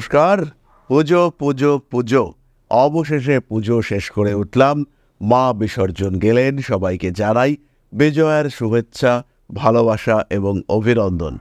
নমস্কার। পুজো পুজো পুজো। অবশেষে পুজো শেষ করে উঠলাম। মা বিসর্জন গেলেন, সবাইকে জানাই বিজয়ার শুভেচ্ছা, ভালোবাসা এবং অভিনন্দন।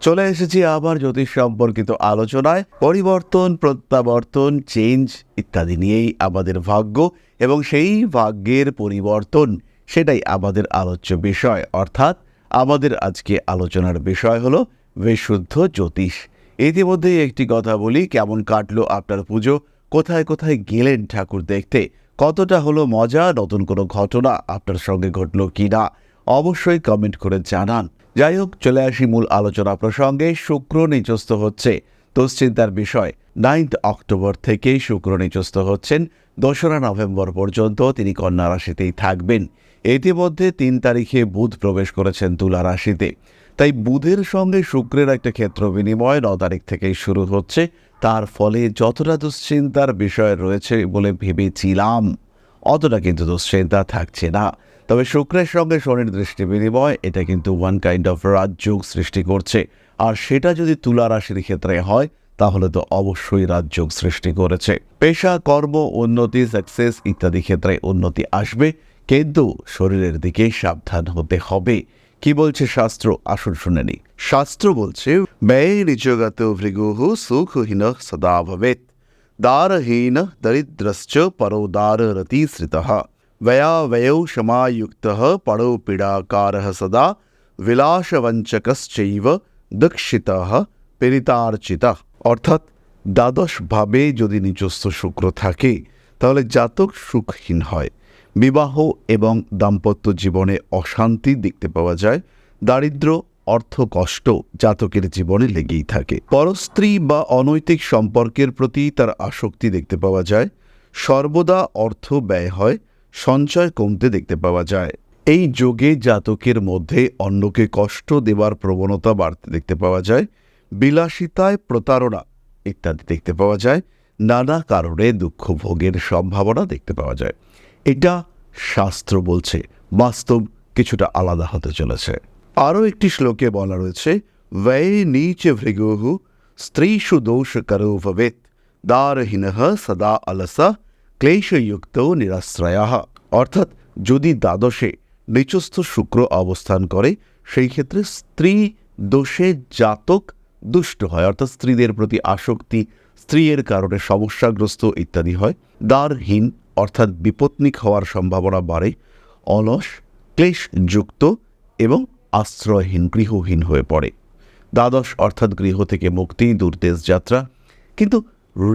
চলে এসেছি আবার জ্যোতিষ সম্পর্কিত আলোচনায়। পরিবর্তন, প্রত্যাবর্তন চেঞ্জ ইত্যাদি নিয়েই আমাদের ভাগ্য এবং সেই ভাগ্যের পরিবর্তন সেটাই আমাদের আলোচ্য বিষয়। অর্থাৎ আমাদের আজকে আলোচনার বিষয় হলো বিশুদ্ধ জ্যোতিষ। ইতিমধ্যেই একটি কথা বলি, কেমন কাটলো আপনার পুজো? কোথায় কোথায় গেলেন ঠাকুর দেখতে? কতটা হলো মজা? নতুন কোনো ঘটনা আপনার সঙ্গে ঘটলো কি না অবশ্যই কমেন্ট করে জানান। যাই হোক, চলে আসি মূল আলোচনা প্রসঙ্গে। শুক্র নিচস্ত হচ্ছে, দুশ্চিন্তার বিষয়। নাইন্থ অক্টোবর থেকেই শুক্র নিচস্ত হচ্ছেন। দোসরা নভেম্বর পর্যন্ত তিনি কন্যা রাশিতেই থাকবেন। ইতিমধ্যে তিন তারিখে বুধ প্রবেশ করেছেন তুলা রাশিতে। তাই বুধের সঙ্গে শুক্রের একটা ক্ষেত্র বিনিময় ন তারিখ থেকেই শুরু হচ্ছে। তার ফলে যতটা দুশ্চিন্তার বিষয় রয়েছে বলে ভেবেছিলাম, অতটা কিন্তু দুশ্চিন্তা থাকছে না। তবে শুক্রের সঙ্গে শনির দৃষ্টি বিনিময়, এটা কিন্তু ওয়ান কাইন্ড অফ রাজযোগ সৃষ্টি করছে। আর সেটা যদি তুলা রাশির ক্ষেত্রে হয়, তাহলে তো অবশ্যই রাজযোগ সৃষ্টি করেছে। পেশা, কর্ম, উন্নতি সাকসেস ইত্যাদি ক্ষেত্রে উন্নতি আসবে, কিন্তু শরীরের দিকে সাবধান হতে হবে। কি বলছে শাস্ত্র আসুন শুনে নি শাস্ত্র বলছে ব্যয় ঋজগত ভৃগুহ সুখহীন সদা ভবেত দারহীন দরিদ্রশ্চ পরো দারতিশ্রিত व्ययावयौ क्षमायुक्तः पडोपीडाकारः सदा বিলাসবঞ্চকশ্চৈব দুঃখিতঃ পীড়িতার্চিতা অর্থাৎ দ্বাদশ ভাবে যদি নিজস্ব শুক্র থাকে তাহলে জাতক সুখহীন হয় বিবাহ এবং দাম্পত্য জীবনে অশান্তি দেখতে পাওয়া যায়। দারিদ্র অর্থ কষ্ট জাতকের জীবনে লেগেই থাকে। পরস্ত্রী বা অনৈতিক সম্পর্কের প্রতি তার আসক্তি দেখতে পাওয়া যায়। সর্বদা অর্থ ব্যয় হয়, সঞ্চয় কমতে দেখতে পাওয়া যায়। এই যোগে জাতকের মধ্যে অন্যকে কষ্ট দেবার প্রবণতা বাড়তে দেখতে পাওয়া যায়। বিলাসিতায় প্রতারণা ইত্যাদি দেখতে পাওয়া যায়। নানা কারণে দুঃখ ভোগের সম্ভাবনা দেখতে পাওয়া যায়। এটা শাস্ত্র বলছে। বাস্তব কিছুটা আলাদা হতে চলেছে। আরও একটি শ্লোকে বলা রয়েছে ব্যয় নিচ ভৃগুহু স্ত্রীষু দোষ করো দারহীন সদা অলসা ক্লেশযুক্ত নিরাশ্রয়। অর্থাৎ যদি দ্বাদশে নিচস্থ শুক্র অবস্থান করে, সেই ক্ষেত্রে স্ত্রী দোষে জাতক দুষ্ট হয়। অর্থাৎ স্ত্রীদের প্রতি আসক্তি, স্ত্রীর কারণে সমস্যাগ্রস্ত ইত্যাদি হয়। দ্বারহীন অর্থাৎ বিপত্নিক হওয়ার সম্ভাবনা বাড়ে, অলস, ক্লেশযুক্ত এবং আশ্রয়হীন, গৃহহীন হয়ে পড়ে। দ্বাদশ অর্থাৎ গৃহ থেকে মুক্তি, দূরদেশ যাত্রা। কিন্তু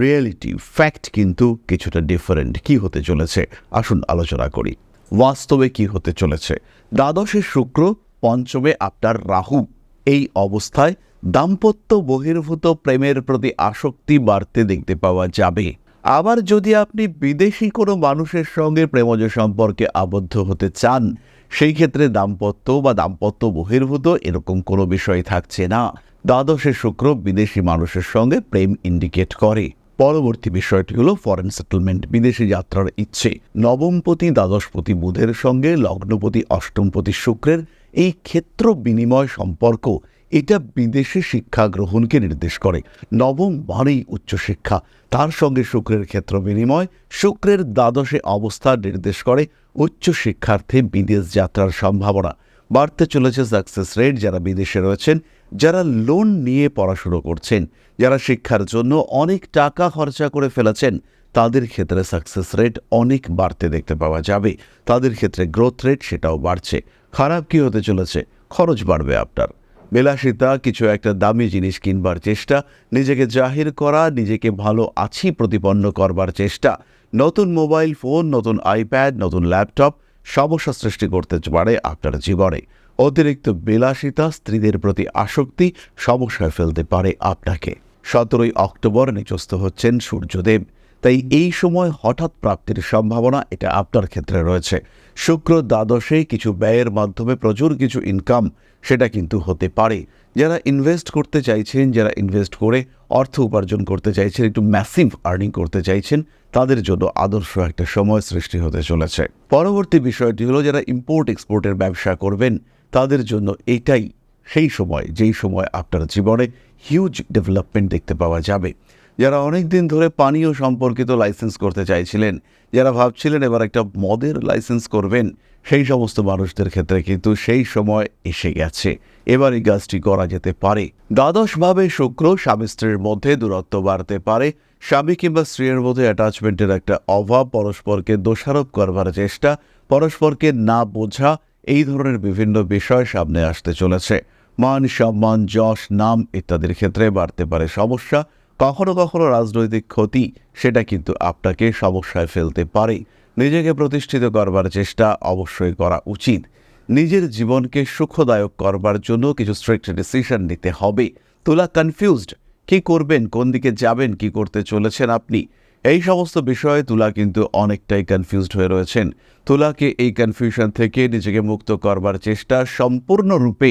রিয়েলিটি ফ্যাক্ট কিন্তু কিছুটা ডিফারেন্ট কি হতে চলেছে? আসুন আলোচনা করি। বাস্তবে কি হতে চলেছে? দ্বাদশে শুক্র, পঞ্চমে আপনার রাহু। এই অবস্থায় দাম্পত্য বহির্ভূত প্রেমের প্রতি আসক্তি বাড়তে দেখতে পাওয়া যাবে। আবার যদি আপনি বিদেশি কোনো মানুষের সঙ্গে প্রেমজ সম্পর্কে আবদ্ধ হতে চান, সেই ক্ষেত্রে দাম্পত্য বা দাম্পত্য বহির্ভূত এরকম কোনো বিষয় থাকছে না। দ্বাদশে শুক্র বিদেশি মানুষের সঙ্গে প্রেম ইন্ডিকেট করে। পরবর্তী বিষয়টি হলো ফরেন সেটেলমেন্ট বিদেশি যাত্রার ইচ্ছে। নবমপতি, দ্বাদশপতি বুধের সঙ্গে লগ্নপতি, অষ্টমপতি শুক্রের এই ক্ষেত্র বিনিময় সম্পর্ক এটা বিদেশে শিক্ষা গ্রহণকে নির্দেশ করে। নবম মানেই উচ্চশিক্ষা। তার সঙ্গে শুক্রের ক্ষেত্র বিনিময়। শুক্রের দ্বাদশে অবস্থা নির্দেশ করে উচ্চ শিক্ষার্থে বিদেশ যাত্রার সম্ভাবনা। বাড়তে চলেছে সাকসেস রেট যারা বিদেশে রয়েছেন, যারা লোন নিয়ে পড়াশুনো করছেন, যারা শিক্ষার জন্য অনেক টাকা খরচা করে ফেলেছেন, তাদের ক্ষেত্রে সাকসেস রেট অনেক বাড়তে দেখতে পাওয়া যাবে। তাদের ক্ষেত্রে গ্রোথ রেট সেটাও বাড়ছে। খারাপ কি হতে চলেছে? খরচ বাড়বে আপনার। বিলাসিতা, কিছু একটা দামি জিনিস কিনবার চেষ্টা, নিজেকে জাহির করা, নিজেকে ভালো আছি প্রতিপন্ন করবার চেষ্টা। নতুন মোবাইল ফোন, নতুন আইপ্যাড, নতুন ল্যাপটপ সমস্যা সৃষ্টি করতে পারে আপনার জীবনে। অতিরিক্ত বিলাসিতা স্ত্রীদের প্রতি আসক্তি সমস্যায় ফেলতে পারে আপনাকে। সতেরোই অক্টোবর নিচস্থ হচ্ছেন সূর্যদেব। তাই এই সময় হঠাৎ প্রাপ্তির সম্ভাবনা এটা আপনার ক্ষেত্রে রয়েছে। শুক্র দ্বাদশে কিছু ব্যয়ের মাধ্যমে প্রচুর কিছু ইনকাম সেটা কিন্তু হতে পারে। যারা ইনভেস্ট করতে চাইছেন, যারা ইনভেস্ট করে অর্থ উপার্জন করতে চাইছেন, একটু ম্যাসিভ আর্নিং করতে চাইছেন, তাদের জন্য আদর্শ একটা সময় সৃষ্টি হতে চলেছে। পরবর্তী বিষয়টি হলো, যারা ইম্পোর্ট এক্সপোর্টের ব্যবসা করবেন, তাদের জন্য এটাই সেই সময়, যেই সময় আপনার জীবনে হিউজ ডেভেলপমেন্ট দেখতে পাওয়া যাবে। যারা অনেক দিন ধরে পানীয় সম্পর্কিত লাইসেন্স করতে চাইছিলেন, যারা ভাবছিলেন এবার একটা মদের লাইসেন্স করবেন, সেই সমস্ত মানুষদের ক্ষেত্রে কিন্তু সেই সময় এসে গেছে। এবার এই কাজটি করা যেতে পারে। দ্বাদশভাবে শুক্র স্বামী স্ত্রীর মধ্যে দূরত্ব বাড়তে পারে। স্বামী কিংবা স্ত্রীর মধ্যে অ্যাটাচমেন্টের একটা অভাব, পরস্পরকে দোষারোপ করবার চেষ্টা, পরস্পরকে না বোঝা, এই ধরনের বিভিন্ন বিষয় সামনে আসতে চলেছে। মান সম্মান যশ, নাম ইত্যাদির ক্ষেত্রে বাড়তে পারে সমস্যা। কখনো কখনো রাজনৈতিক ক্ষতি, সেটা কিন্তু আপনাকে সমস্যায় ফেলতে পারে। নিজেকে প্রতিষ্ঠিত করবার চেষ্টা অবশ্যই করা উচিত। নিজের জীবনকে সুখদায়ক করবার জন্য কিছু স্ট্রিক্ট ডিসিশন নিতে হবে। তোলা কনফিউজড কি করবেন, কোন দিকে যাবেন, কি করতে চলেছেন আপনি? এই সমস্ত বিষয়ে তুলা কিন্তু অনেকটাই কনফিউজড হয়ে রয়েছেন। তুলাকে এই কনফিউশন থেকে নিজেকে মুক্ত করবার চেষ্টা সম্পূর্ণরূপে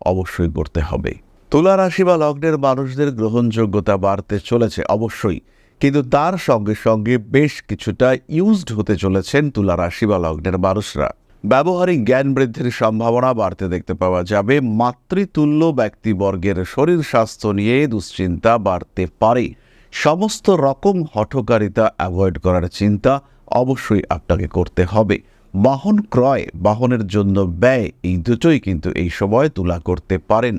অবশ্যই করতে হবে। তুলা রাশি বা লগ্নের মানুষদের গ্রহণযোগ্যতা বাড়তে চলেছে অবশ্যই। কিন্তু তার সঙ্গে সঙ্গে বেশ কিছুটা ইউজড হতে চলেছেন তুলা রাশি বা লগ্নের মানুষরা। ব্যবহারিক জ্ঞান বৃদ্ধির সম্ভাবনা বাড়তে দেখতে পাওয়া যাবে। মাতৃতুল্য ব্যক্তিবর্গের শরীর স্বাস্থ্য নিয়ে দুশ্চিন্তা বাড়তে পারে। সমস্ত রকম হঠকারিতা অ্যাভয়েড করার চিন্তা অবশ্যই আপনাকে করতে হবে। বাহন ক্রয়, বাহনের জন্য ব্যয় এই দুটোই কিন্তু এই সময় তুলা করতে পারেন।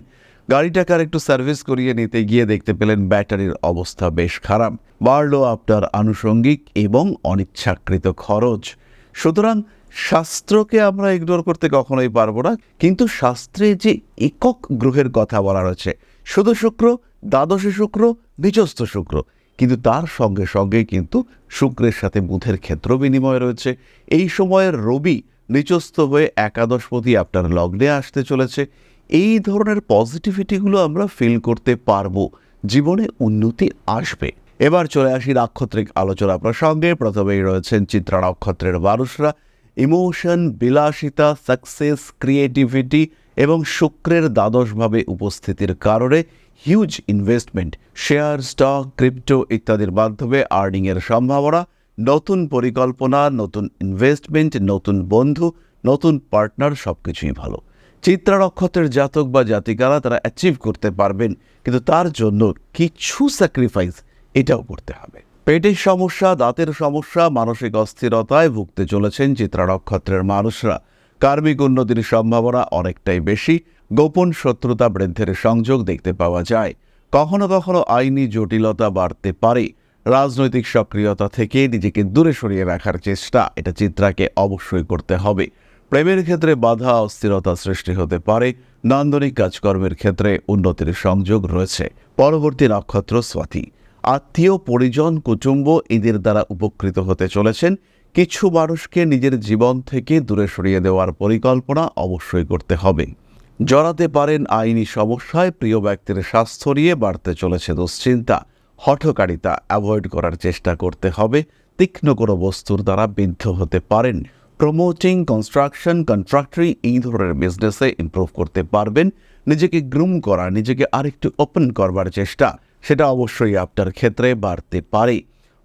গাড়িটাকে আর একটু সার্ভিস করিয়ে নিতে গিয়ে দেখতে পেলেন ব্যাটারির অবস্থা বেশ খারাপ। বাড়লো আপনার আনুষঙ্গিক এবং অনিচ্ছাকৃত খরচ। সুতরাং শাস্ত্রকে আমরা ইগনোর করতে কখনোই পারব না, কিন্তু শাস্ত্রে যে একক গ্রহের কথা বলা রয়েছে, শুধু শুক্র, দ্বাদশে শুক্র নিচস্থ শুক্র, কিন্তু তার সঙ্গে সঙ্গে কিন্তু শুক্রের সাথে বুধের ক্ষেত্র বিনিময় রয়েছে। এই সময়ের রবি নিচস্থ হয়ে একাদশপতি আপনার লগ্নে আসতে চলেছে। এই ধরনের পজিটিভিটিগুলো আমরা ফিল করতে পারব। জীবনে উন্নতি আসবে। এবার চলে আসি নাক্ষত্রিক আলোচনা প্রসঙ্গে। প্রথমেই রয়েছেন চিত্রা নক্ষত্রের মানুষরা। ইমোশন বিলাসিতা সাকসেস ক্রিয়েটিভিটি এবং শুক্রের দ্বাদশভাবে উপস্থিতির কারণে huge investment share stock crypto ইত্যাদির মাধ্যমে আর্নিংয়ের সম্ভাবনা, নতুন পরিকল্পনা, নতুন ইনভেস্টমেন্ট নতুন বন্ধু, নতুন পার্টনার সব কিছুই ভালো। চিত্রা নক্ষত্রের জাতক বা জাতিকারা তারা অ্যাচিভ করতে পারবেন, কিন্তু তার জন্য কিছু স্যাক্রিফাইস এটাও করতে হবে। পেটের সমস্যা, দাঁতের সমস্যা, মানসিক অস্থিরতায় ভুগতে চলেছেন চিত্রা নক্ষত্রের মানুষরা। কার্মিক উন্নতির সম্ভাবনা অনেকটাই বেশি। গোপন শত্রুতা বৃদ্ধের সংযোগ দেখতে পাওয়া যায়। কখনো কখনো আইনি জটিলতা বাড়তে পারে। রাজনৈতিক সক্রিয়তা থেকে নিজেকে দূরে সরিয়ে রাখার চেষ্টা, এটা চিত্রাকে অবশ্যই করতে হবে। প্রেমের ক্ষেত্রে বাধা অস্থিরতা সৃষ্টি হতে পারে। নান্দনিক কাজকর্মের ক্ষেত্রে উন্নতির সংযোগ রয়েছে। পরবর্তী নক্ষত্র স্বাতি। আত্মীয়, পরিজন, কুটুম্ব এদের দ্বারা উপকৃত হতে চলেছেন। কিছু মানুষকে নিজের জীবন থেকে দূরে সরিয়ে দেওয়ার পরিকল্পনা অবশ্যই করতে হবে। জড়াতে পারেন আইনি সমস্যায় প্রিয় ব্যক্তির স্বাস্থ্য নিয়ে বাড়তে চলেছে দুশ্চিন্তা। হঠকারিতা অ্যাভয়েড করার চেষ্টা করতে হবে। তীক্ষ্ণ কোনো বস্তুর দ্বারা বিদ্ধ হতে পারেন। প্রমোটিং কনস্ট্রাকশন কন্ট্রাক্টরি এই ধরনের বিজনেসে ইমপ্রুভ করতে পারবেন। নিজেকে গ্রুম করা, নিজেকে আরেকটু ওপেন করবার চেষ্টা, সেটা অবশ্যই আপনার ক্ষেত্রে বাড়তে পারে।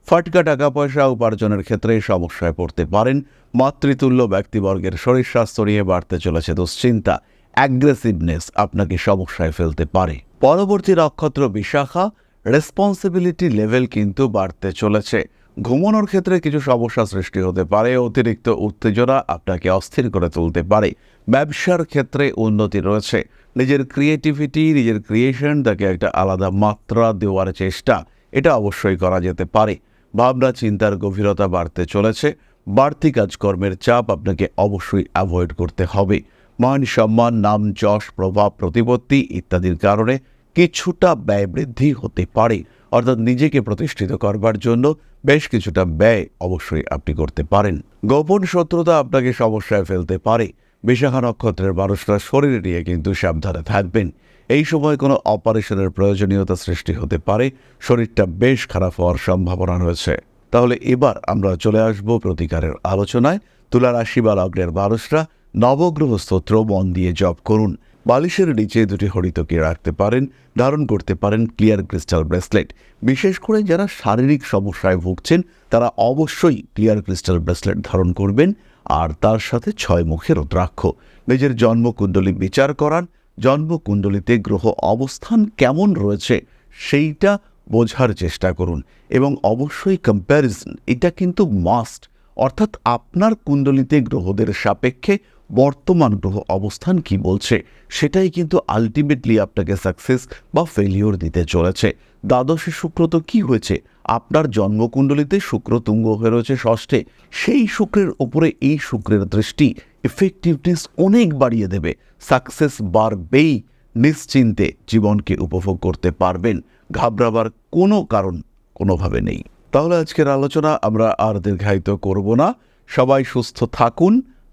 ফাটকা টাকা পয়সা উপার্জনের ক্ষেত্রে সমস্যায় পড়তে পারেন। মাতৃতুল্য ব্যক্তিবর্গের শরীর স্বাস্থ্য নিয়ে বাড়তে চলেছে দুশ্চিন্তা। অ্যাগ্রেসিভনেস আপনাকে সমস্যায় ফেলতে পারে। পরবর্তী নক্ষত্র বিশাখা রেসপন্সিবিলিটি লেভেল কিন্তু বাড়তে চলেছে। ঘুমানোর ক্ষেত্রে কিছু সমস্যা সৃষ্টি হতে পারে, অতিরিক্ত উত্তেজনা আপনাকে অস্থির করে তুলতে পারে। ব্যবসার ক্ষেত্রে উন্নতি রয়েছে। নিজের ক্রিয়েটিভিটি নিজের ক্রিয়েশন তাকে একটা আলাদা মাত্রা দেওয়ার চেষ্টা, এটা অবশ্যই করা যেতে পারে। ভাবনা, চিন্তার গভীরতা বাড়তে চলেছে। বাড়তি কাজকর্মের চাপ আপনাকে অবশ্যই অ্যাভয়েড করতে হবে। মান সম্মান, নাম যশ, প্রভাব, প্রতিপত্তি ইত্যাদির কারণে কিছুটা ব্যয় বৃদ্ধি হতে পারে। অর্থাৎ নিজেকে প্রতিষ্ঠিত করবার জন্য বেশ কিছুটা ব্যয় অবশ্যই আপনি করতে পারেন। গোপন শত্রুতা আপনাকে সমস্যায় ফেলতে পারে। বিশাখা নক্ষত্রের মানুষরা শরীর নিয়ে কিন্তু সাবধানে থাকবেন। এই সময় কোনো অপারেশনের প্রয়োজনীয়তা সৃষ্টি হতে পারে। শরীরটা বেশ খারাপ হওয়ার সম্ভাবনা রয়েছে। তাহলে এবার আমরা চলে আসব প্রতিকারের আলোচনায়। তুলা রাশি বা লগ্নের মানুষরা নবগ্রহ স্তোত্র মন দিয়ে জপ করুন। বালিশের নিচে দুটি হরিতকে রাখতে পারেন, ধারণ করতে পারেন ক্লিয়ার ক্রিস্টাল ব্রেসলেট। বিশেষ করে যারা শারীরিক সমস্যায় ভুগছেন, তারা অবশ্যই ক্লিয়ার ক্রিস্টাল ব্রেসলেট ধারণ করবেন আর তার সাথে ছয় মুখের রুদ্রাক্ষ। নিজের জন্মকুণ্ডলী বিচার করান, জন্মকুণ্ডলিতে গ্রহ অবস্থান কেমন রয়েছে সেইটা বোঝার চেষ্টা করুন এবং অবশ্যই কম্প্যারিজন এটা কিন্তু মাস্ট অর্থাৎ আপনার কুণ্ডলিতে গ্রহদের সাপেক্ষে বর্তমান গ্রহ অবস্থান কি বলছে, সেটাই কিন্তু আলটিমেটলি আপনাকে সাকসেস বা ফেলিওর দিতে চলেছে। দ্বাদশে শুক্র তো কি হয়েছে? আপনার জন্মকুণ্ডলিতে শুক্র তুঙ্গ হয়ে রয়েছে ষষ্ঠে। সেই শুক্রের ওপরে এই শুক্রের দৃষ্টি এফেক্টিভনেস অনেক বাড়িয়ে দেবে। সাকসেস বাড়বেই, নিশ্চিন্তে জীবনকে উপভোগ করতে পারবেন। ঘাবড়াবার কোনো কারণ কোনোভাবে নেই। তাহলে আজকের আলোচনা আমরা আর দীর্ঘায়িত করব না। সবাই সুস্থ থাকুন।